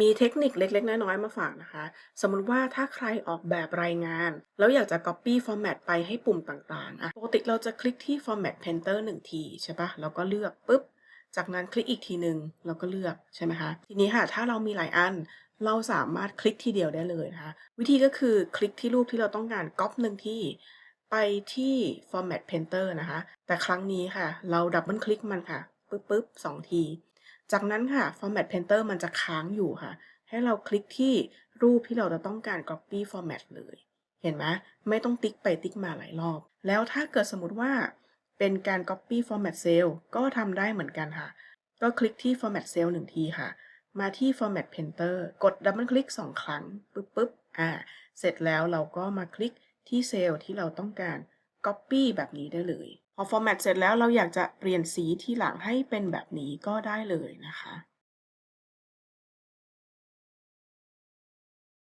มีเทคนิคเล็ก ๆ น้อย ๆ มาฝากนะคะ สมมุติว่าถ้าใครออกแบบรายงาน แล้วอยากจะ Copy Format ไปให้ปุ่มต่างๆอะปกติเราจะคลิกที่ Format Painter 1 ทีใช่ปล่าแล้วก็เลือกปุ๊บ จากนั้นคลิกอีกทีหนึ่งแล้วก็เลือกใช่ไหมคะ ทีนี้ค่ะ ถ้าเรามีหลายอัน เราสามารถคลิกทีเดียวได้เลยนะคะ วิธีก็คือคลิกที่รูปที่เราต้องการก๊อบ1ที่ไปที่ Format Painter นะคะ แต่ครั้งนี้ค่ะ เราดับเบิลคลิกมันค่ะ ปึ๊บๆ2ที จากนั้นค่ะ Format Painter มันจะค้างอยู่ค่ะ ให้เราคลิกที่รูปที่เราจะต้องการ Copy Format เลย เห็นไหมไม่ต้องติ๊กไปติ๊กมาหลายรอบ แล้วถ้าเกิดสมมติว่าเป็นการ Copy Format Cell ก็ทำได้เหมือนกันค่ะ ก็คลิกที่ Format Cell 1ทีค่ะ มาที่ Format Painter กดดับเบิลคลิก2ครั้ง ปึ๊บๆอ่า เสร็จแล้วเราก็มาคลิกที่เซลล์ที่เราต้องการ Copy แบบนี้ได้เลย พอ Format เสร็จแล้วเราอยากจะเปลี่ยนสีที่หลังให้เป็นแบบนี้ก็ได้เลยนะคะ